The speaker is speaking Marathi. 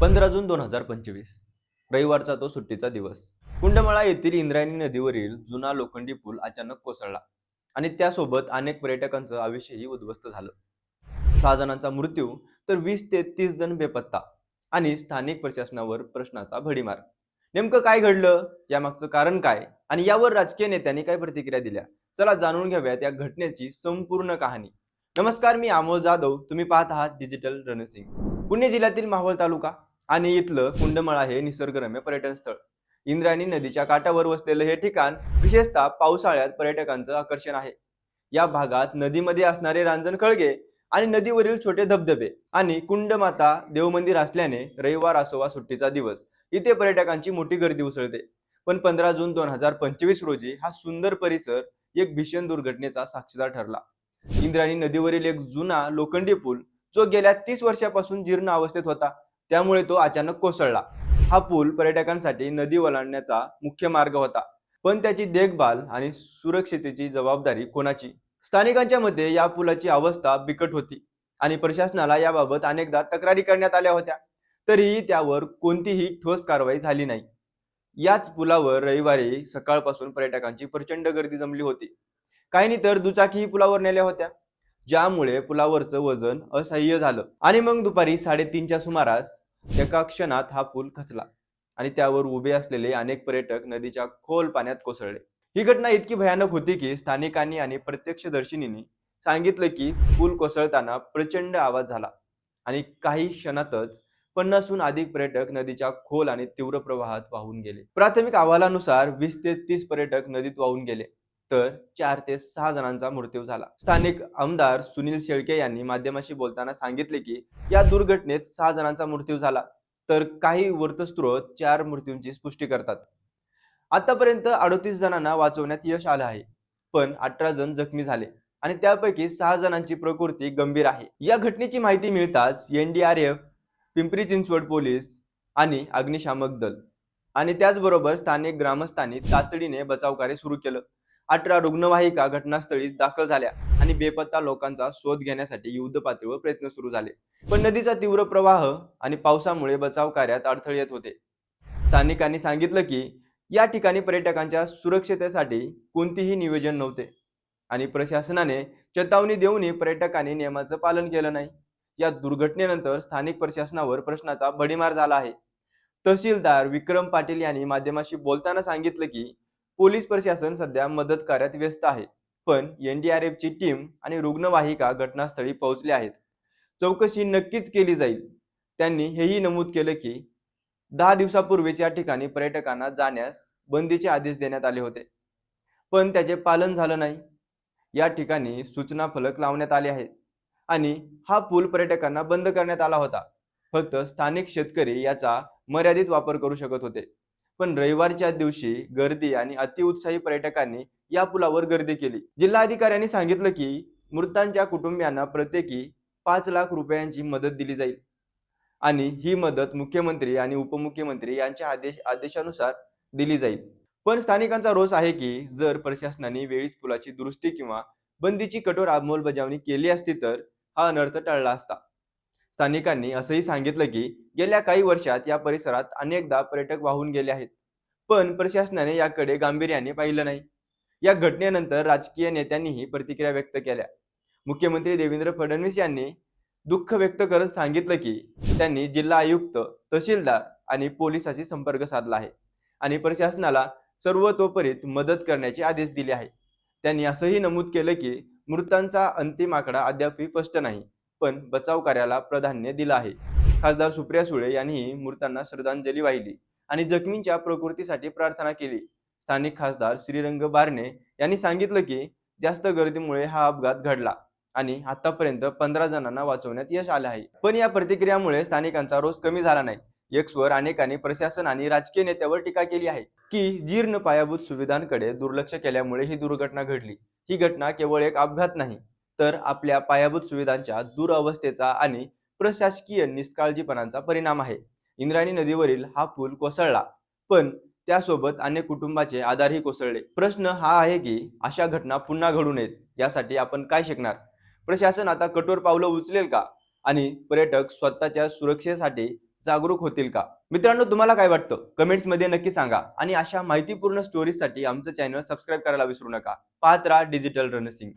पंधरा जून दोन हजार पंचवीस. रविवारचा तो सुट्टीचा दिवस. कुंडमाळा येथील इंद्रायणी नदीवरील जुना लोखंडी पूल अचानक कोसळला आणि त्यासोबत अनेक पर्यटकांचं आयुष्यही उद्ध्वस्त झालं. सहा जणांचा मृत्यू तर वीस ते तीस जण बेपत्ता आणि स्थानिक प्रशासनावर प्रश्नाचा भडीमार. नेमकं काय घडलं? यामागचं कारण काय? आणि यावर राजकीय नेत्यांनी काय प्रतिक्रिया दिल्या? चला जाणून घेऊयात या घटनेची संपूर्ण कहाणी. नमस्कार मी अमोल जाधव. तुम्ही पाहत आहात डिजिटल रणसिंग. पुणे जिल्ह्यातील माहोल तालुका आणि इथलं कुंडमळा हे निसर्गरम्य पर्यटन स्थळ. इंद्रायणी नदीच्या काठावर वसलेलं हे ठिकाण विशेषतः पावसाळ्यात पर्यटकांचं आकर्षण आहे. या भागात नदीमध्ये असणारे रांजण खळगे आणि नदीवरील छोटे धबधबे आणि कुंडमाता देवमंदिर असल्याने रविवार असोवा सुट्टीचा दिवस. इथे पर्यटकांची मोठी गर्दी उसळते. पण पंधरा जून दोन हजार पंचवीस रोजी हा सुंदर परिसर एक भीषण दुर्घटनेचा साक्षीदार ठरला. इंद्रायणी नदीवरील एक जुना लोखंडी पूल जो गेल्या तीस वर्षापासून जीर्ण अवस्थेत होता. त्यामुळे तो अचानक कोसळला. हा पूल पर्यटकांसाठी नदी ओलांडण्याचा मुख्य मार्ग होता. पण त्याची देखभाल आणि सुरक्षितेची जबाबदारी कोणाची? स्थानिकांच्या मते या पुलाची अवस्था बिकट होती आणि प्रशासनाला याबाबत अनेकदा तक्रारी करण्यात आल्या होत्या. तरीही त्यावर कोणतीही ठोस कारवाई झाली नाही. याच पुलावर रविवारी सकाळपासून पर्यटकांची प्रचंड गर्दी जमली होती. काहींनी तर दुचाकीही पुलावर नेल्या होत्या. ज्यामुळे पुलावरचं वजन असह्य झालं. आणि मग दुपारी साडेतीनच्या सुमारास एका क्षणात हा पूल खचला आणि त्यावर उभे असलेले अनेक पर्यटक नदीच्या खोल पाण्यात कोसळले. ही घटना इतकी भयानक होती की स्थानिकांनी आणि प्रत्यक्षदर्शिनींनी सांगितलं की पूल कोसळताना प्रचंड आवाज झाला आणि काही क्षणातच पन्नासहून अधिक पर्यटक नदीच्या खोल आणि तीव्र प्रवाहात वाहून गेले. प्राथमिक अहवालानुसार वीस ते तीस पर्यटक नदीत वाहून गेले. तर चार ते सहा जणांचा मृत्यू झाला. स्थानिक आमदार सुनील शेळके यांनी माध्यमाशी बोलताना सांगितले की या दुर्घटनेत सहा जणांचा मृत्यू झाला तर काही वृत्तस्त्रोत चार मृत्यूंची पुष्टी करतात. आतापर्यंत अडोतीस जणांना वाचवण्यात यश आलं आहे पण अठरा जण जखमी झाले आणि त्यापैकी सहा जणांची प्रकृती गंभीर आहे. या घटनेची माहिती मिळताच एनडीआरएफ पिंपरी चिंचवड पोलीस आणि अग्निशामक दल आणि त्याचबरोबर स्थानिक ग्रामस्थांनी तातडीने बचावकार्य सुरू केलं. अठरा रुग्णवाहिका घटनास्थळी दाखल झाल्या आणि बेपत्ता लोकांचा शोध घेण्यासाठी युद्ध पातळीवर प्रयत्न सुरू झाले. पण नदीचा तीव्र प्रवाह आणि पावसामुळे बचाव कार्यात अडथळे येत होते. स्थानिकांनी सांगितलं की या ठिकाणी पर्यटकांच्या सुरक्षितेसाठी कोणतेही नियोजन नव्हते आणि प्रशासनाने चेतावणी देऊनही पर्यटकांनी नियमाचं पालन केलं नाही. या दुर्घटनेनंतर स्थानिक प्रशासनावर प्रश्नाचा भडीमार झाला आहे. तहसीलदार विक्रम पाटील यांनी माध्यमाशी बोलताना सांगितलं की पोलीस प्रशासन सध्या मदत कार्यात व्यस्त आहे. पण एनडीआरएफची टीम आणि रुग्णवाहिका घटनास्थळी पोहोचले आहेत. चौकशी नक्कीच केली जाईल. त्यांनी हेही नमूद केलं की दहा दिवसापूर्वीच या ठिकाणी पर्यटकांना जाण्यास बंदीचे आदेश देण्यात आले होते. पण त्याचे पालन झालं नाही. या ठिकाणी सूचना फलक लावण्यात आले आहेत. आणि हा पूल पर्यटकांना बंद करण्यात आला होता. फक्त स्थानिक शेतकरी याचा मर्यादित वापर करू शकत होते. पण रविवारच्या दिवशी गर्दी आणि अतिउत्साही पर्यटकांनी या पुलावर गर्दी केली. जिल्हाधिकाऱ्यांनी सांगितलं की मृतांच्या कुटुंबियांना प्रत्येकी पाच लाख रुपयांची मदत दिली जाईल. आणि ही मदत मुख्यमंत्री आणि उपमुख्यमंत्री यांच्या आदेश आदेशानुसार दिली जाईल. पण स्थानिकांचा रोष आहे की जर प्रशासनाने वेळीच पुलाची दुरुस्ती किंवा बंदीची कठोर अंमलबजावणी केली असती तर हा अनर्थ टळला असता. स्थानिकांनी असंही सांगितलं की गेल्या काही वर्षात या परिसरात अनेकदा पर्यटक वाहून गेले आहेत. पण प्रशासनाने याकडे गांभीर्याने पाहिलं नाही. या घटनेनंतर राजकीय नेत्यांनीही प्रतिक्रिया व्यक्त केल्या. मुख्यमंत्री देवेंद्र फडणवीस यांनी दुःख व्यक्त करत सांगितलं की त्यांनी जिल्हा आयुक्त तहसीलदार आणि पोलिसाशी संपर्क साधला आहे आणि प्रशासनाला सर्वतोपरीत मदत करण्याचे आदेश दिले आहेत. त्यांनी असंही नमूद केलं की मृतांचा अंतिम आकडा अद्यापही स्पष्ट नाही. पण बचाव कार्याला प्राधान्य दिलं आहे. खासदार सुप्रिया सुळे यांनीही मृतांना श्रद्धांजली वाहिली आणि जखमींच्या प्रकृतीसाठी प्रार्थना केली. स्थानिक खासदार श्रीरंग बारणे यांनी सांगितलं की जास्त गर्दीमुळे हा अपघात घडला आणि आतापर्यंत पंधरा जणांना वाचवण्यात यश आलं आहे. पण या प्रतिक्रियामुळे स्थानिकांचा रोष कमी झाला नाही. एक्सवर अनेकांनी प्रशासन आणि राजकीय नेत्यावर टीका केली आहे की जीर्ण पायाभूत सुविधांकडे दुर्लक्ष केल्यामुळे ही दुर्घटना घडली. ही घटना केवळ एक अपघात नाही तर आपल्या पायाभूत सुविधांच्या दुरावस्थेचा आणि प्रशासकीय निष्काळजीपणाचा परिणाम आहे. इंद्रायणी नदीवरील हा पूल कोसळला पण त्यासोबत अनेक कुटुंबाचे आधारही कोसळले. प्रश्न हा आहे की अशा घटना पुन्हा घडू नयेत यासाठी आपण काय शिकणार? प्रशासन आता कठोर पावलं उचलेल का? आणि पर्यटक स्वतःच्या सुरक्षेसाठी जागरूक होतील का? मित्रांनो तुम्हाला काय वाटतं? कमेंट्समध्ये नक्की सांगा. आणि अशा माहितीपूर्ण स्टोरीजसाठी आमचं चॅनल सबस्क्राईब करायला विसरू नका. पाहत राहा डिजिटल रणसिंग.